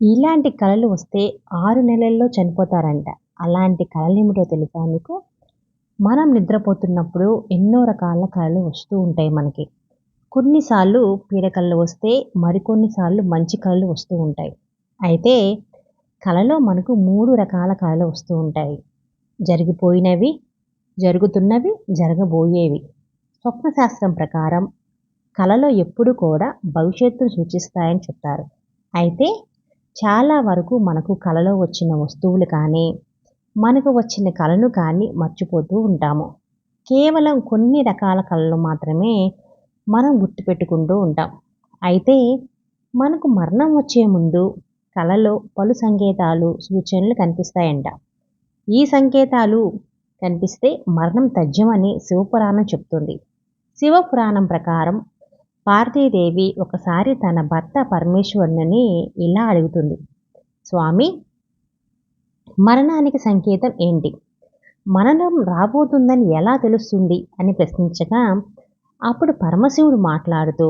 ఇలాంటి కళలు వస్తే ఆరు నెలల్లో చనిపోతారంట. అలాంటి కళలేమిటో తెలుసా మీకు? మనం నిద్రపోతున్నప్పుడు ఎన్నో రకాల కళలు వస్తూ ఉంటాయి మనకి. కొన్నిసార్లు పీడకళ్ళు వస్తే మరికొన్నిసార్లు మంచి కళలు వస్తూ ఉంటాయి. అయితే కళలో మనకు మూడు రకాల కళలు వస్తూ ఉంటాయి. జరిగిపోయినవి జరుగుతున్నవి జరగబోయేవి. స్వప్నశాస్త్రం ప్రకారం కళలో ఎప్పుడు కూడా భవిష్యత్తును సూచిస్తాయని చెప్తారు. అయితే చాలా వరకు మనకు కళలో వచ్చిన వస్తువులు కానీ మనకు వచ్చిన కళను కానీ మర్చిపోతూ ఉంటాము. కేవలం కొన్ని రకాల కళలు మాత్రమే మనం గుర్తుపెట్టుకుంటూ ఉంటాం. అయితే మనకు మరణం వచ్చే ముందు కళలో పలు సంకేతాలు సూచనలు కనిపిస్తాయంట. ఈ సంకేతాలు కనిపిస్తే మరణం తథ్యమని శివపురాణం చెప్తుంది. శివపురాణం ప్రకారం పార్వతీదేవి ఒకసారి తన భర్త పరమేశ్వరుని ఇలా అడుగుతుంది. స్వామి మరణానికి సంకేతం ఏంటి? మరణం రాబోతుందని ఎలా తెలుస్తుంది? అని ప్రశ్నించగా అప్పుడు పరమశివుడు మాట్లాడుతూ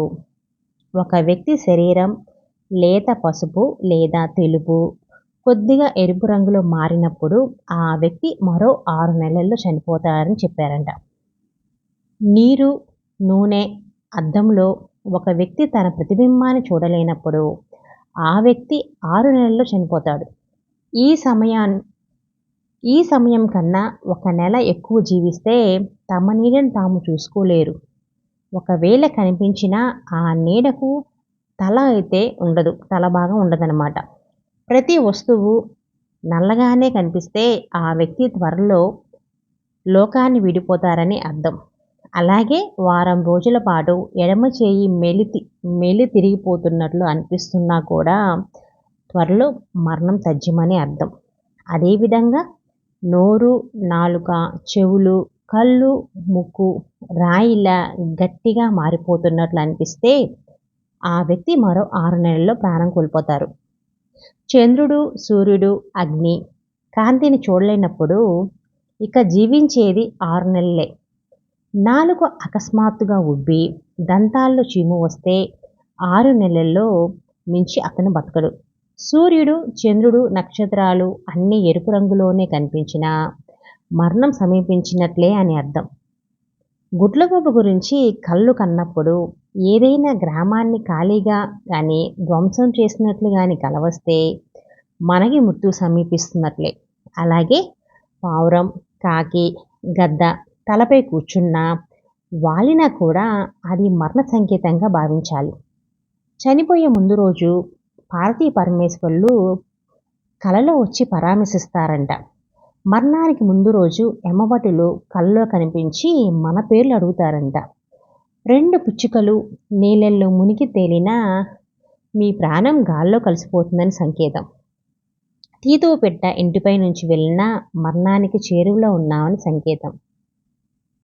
ఒక వ్యక్తి శరీరం లేత పసుపు లేదా తెలుపు కొద్దిగా ఎరుపు రంగులో మారినప్పుడు ఆ వ్యక్తి మరో ఆరు నెలల్లో చనిపోతారని చెప్పారంట. నీరు నూనె అద్దంలో ఒక వ్యక్తి తన ప్రతిబింబాన్ని చూడలేనప్పుడు ఆ వ్యక్తి ఆరు నెలల్లో చనిపోతాడు. ఈ సమయాన్ని ఈ సమయం కన్నా ఒక నెల ఎక్కువ జీవిస్తే తమ నీడను తాము చూసుకోలేరు. ఒకవేళ కనిపించినా ఆ నీడకు తల అయితే ఉండదు తల భాగం ఉండదన్నమాట. ప్రతి వస్తువు నల్లగానే కనిపిస్తే ఆ వ్యక్తి త్వరలో లోకాన్ని విడిపోతారని అర్థం. అలాగే వారం రోజుల పాటు ఎడమ చేయి మెలితి మెలి తిరిగిపోతున్నట్లు అనిపిస్తున్నా కూడా త్వరలో మరణం తథ్యమని అర్థం. అదేవిధంగా నోరు నాలుక చెవులు కళ్ళు ముక్కు రాయిలా గట్టిగా మారిపోతున్నట్లు అనిపిస్తే ఆ వ్యక్తి మరో ఆరు నెలల్లో ప్రాణం కోల్పోతారు. చంద్రుడు సూర్యుడు అగ్ని కాంతిని చూడలేనప్పుడు ఇక జీవించేది ఆరు నెలలే. నాలుగు అకస్మాత్తుగా ఉబ్బి దంతాల్లో చీము వస్తే ఆరు నెలల్లో మించి అతను బతకడు. సూర్యుడు చంద్రుడు నక్షత్రాలు అన్నీ ఎరుపు రంగులోనే కనిపించినా మరణం సమీపించినట్లే అని అర్థం. గుడ్లగూబ గురించి కళ్ళు కన్నప్పుడు ఏదైనా గ్రామాన్ని ఖాళీగా కానీ ధ్వంసం చేసినట్లు కానీ కలవస్తే మనకి మృత్యు సమీపిస్తున్నట్లే. అలాగే పావురం కాకి గద్ద తలపై కూర్చున్నా వాలినా కూడా అది మరణ సంకేతంగా భావించాలి. చనిపోయే ముందు రోజు పార్వతీ పరమేశ్వరులు కలలో వచ్చి పరామర్శిస్తారంట. మరణానికి ముందు రోజు యమభటులు కళ్ళలో కనిపించి మన పేర్లు అడుగుతారంట. రెండు పిచ్చుకలు నీళ్ళల్లో మునిగి తేలినా మీ ప్రాణం గాల్లో కలిసిపోతుందని సంకేతం. తీతువు పెట్ట ఇంటిపై నుంచి వెళ్ళినా మరణానికి చేరువలో ఉన్నామని సంకేతం.